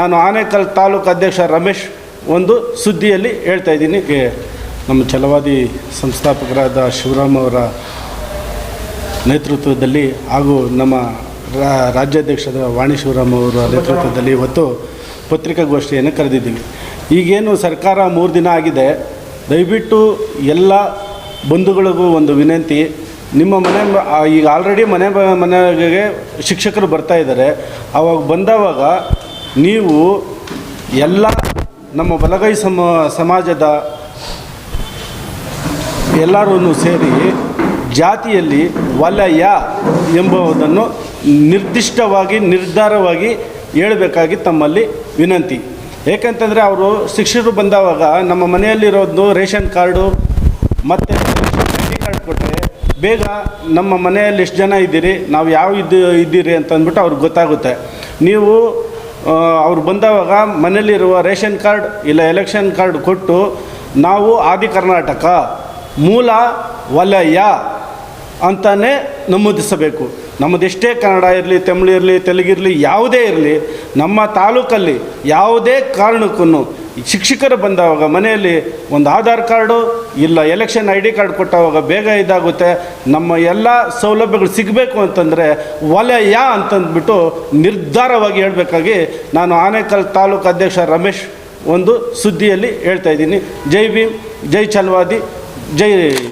ನಾನು ಆನೇಕಲ್ ತಾಲೂಕು ಅಧ್ಯಕ್ಷ ರಮೇಶ್ ಒಂದು ಸುದ್ದಿಯಲ್ಲಿ ಹೇಳ್ತಾ ಇದ್ದೀನಿ. ನಮ್ಮ ಛಲವಾದಿ ಸಂಸ್ಥಾಪಕರಾದ ಶಿವರಾಮ್ ಅವರ ನೇತೃತ್ವದಲ್ಲಿ ಹಾಗೂ ನಮ್ಮ ರಾ- ರಾಜ್ಯಾಧ್ಯಕ್ಷರ ವಾಣಿ ಶಿವರಾಮ್ ಅವರ ನೇತೃತ್ವದಲ್ಲಿ ಇವತ್ತು ಪತ್ರಿಕಾಗೋಷ್ಠಿಯನ್ನು ಕರೆದಿದ್ದೀವಿ. ಈಗೇನು ಸರ್ಕಾರ ಮೂರು ದಿನ ಆಗಿದೆ. ದಯವಿಟ್ಟು ಎಲ್ಲ ಬಂಧುಗಳಿಗೂ ಒಂದು ವಿನಂತಿ. ನಿಮ್ಮ ಮನೆ ಈಗ ಆಲ್ರೆಡಿ ಮನೆ ಮನೆಗೆ ಶಿಕ್ಷಕರು ಬರ್ತಾ ಇದ್ದಾರೆ. ಅವಾಗ ಬಂದವಾಗ ನೀವು ಎಲ್ಲ ನಮ್ಮ ಬಲಗೈ ಸಮ, ಸಮಾಜದ ಎಲ್ಲರೂ ಸೇರಿ ಜಾತಿಯಲ್ಲಿ ವಲಯ ಎಂಬುದನ್ನು ನಿರ್ದಿಷ್ಟವಾಗಿ, ನಿರ್ಧಾರವಾಗಿ ಹೇಳಬೇಕಾಗಿ ತಮ್ಮಲ್ಲಿ ವಿನಂತಿ. ಏಕೆಂತಂದರೆ ಅವರು ಶಿಕ್ಷಕರು ಬಂದವಾಗ ನಮ್ಮ ಮನೆಯಲ್ಲಿರೋದು ರೇಷನ್ ಕಾರ್ಡು, ಮತ್ತು ಐ ಕಾರ್ಡ್ ಕೊಟ್ಟರೆ ಬೇಗ ನಮ್ಮ ಮನೆಯಲ್ಲಿ ಎಷ್ಟು ಜನ ಇದ್ದೀರಿ, ನಾವು ಯಾವ ಇದ್ದು, ಇದ್ದೀರಿ ಅಂತ ಅಂದ್ಬಿಟ್ಟು ಅವ್ರಿಗೆ ಗೊತ್ತಾಗುತ್ತೆ. ನೀವು ಅವ್ರು ಬಂದವಾಗ ಮನೆಯಲ್ಲಿರುವ ರೇಷನ್ ಕಾರ್ಡ್ ಇಲ್ಲ ಎಲೆಕ್ಷನ್ ಕಾರ್ಡ್ ಕೊಟ್ಟು ನಾವು ಆದಿ ಕರ್ನಾಟಕ ಮೂಲ ವಲಯ ಅಂತಲೇ ನಮೂದಿಸಬೇಕು. ನಮ್ಮದೆಷ್ಟೇ ಕನ್ನಡ ಇರಲಿ, ತಮಿಳು ಇರಲಿ ತೆಲುಗಿರಲಿ ಯಾವುದೇ ಇರಲಿ, ನಮ್ಮ ತಾಲೂಕಲ್ಲಿ ಯಾವುದೇ ಕಾರಣಕ್ಕೂ ಶಿಕ್ಷಕರು ಬಂದವಾಗ ಮನೆಯಲ್ಲಿ ಒಂದು ಆಧಾರ್ ಕಾರ್ಡು ಇಲ್ಲ ಎಲೆಕ್ಷನ್ ಐ ಡಿ ಕಾರ್ಡ್ ಕೊಟ್ಟವಾಗ ಬೇಗ ಇದಾಗುತ್ತೆ. ನಮ್ಮ ಎಲ್ಲ ಸೌಲಭ್ಯಗಳು ಸಿಗಬೇಕು ಅಂತಂದರೆ ವಲಯ ಅಂತಂದ್ಬಿಟ್ಟು ನಿರ್ಧಾರವಾಗಿ ಹೇಳಬೇಕಾಗಿ ನಾನು ಆನೇಕಲ್ ತಾಲೂಕು ಅಧ್ಯಕ್ಷ ರಮೇಶ್ ಒಂದು ಸುದ್ದಿಯಲ್ಲಿ ಹೇಳ್ತಾ ಇದ್ದೀನಿ. ಜೈ ಭೀಮ್, ಜೈ ಚಲ್ವಾದಿ ಜೈ